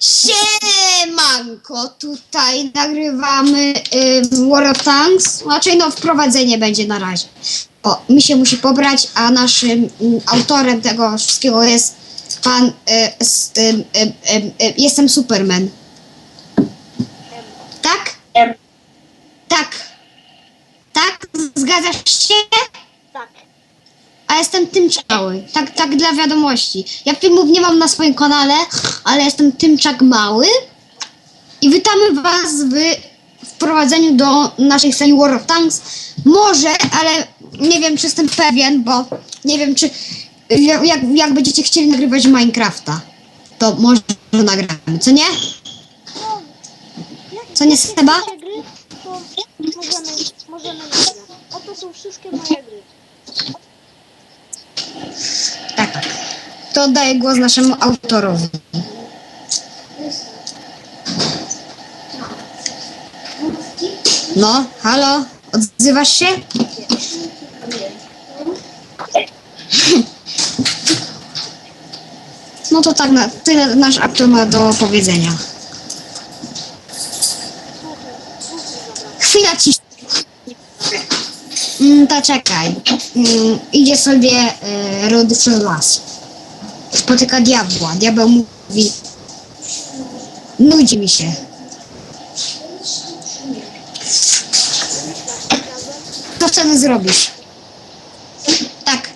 Siemanko, tutaj nagrywamy y, War of Tanks. Raczej no wprowadzenie będzie na razie. O, mi się musi pobrać, a naszym mm, autorem tego wszystkiego jest pan y, s, y, y, y, y, jestem Superman. Tak? Em, Tak. Tak? Zgadzasz się? Jestem tymczały. Tak, tak dla wiadomości. Ja filmów nie mam na swoim kanale, ale jestem tymczak mały. I witamy was w wprowadzeniu do naszej serii War of Tanks. Może, ale nie wiem, czy jestem pewien, bo nie wiem, czy jak, jak, będziecie chcieli nagrywać Minecrafta, to może nagramy, co nie? Co nie, Seba? możemy, możemy. Oto są wszystkie moje gry. Tak. To oddaję głos naszemu autorowi. No, halo? Odzywasz się? No to tak, na, tyle nasz aktor ma do powiedzenia. Chwila ci. Mm, to czekaj. Mm, idzie sobie e, Rudy przez las spotyka diabła. Diabeł mówi, nudzi mi się. To co mu zrobisz? Tak.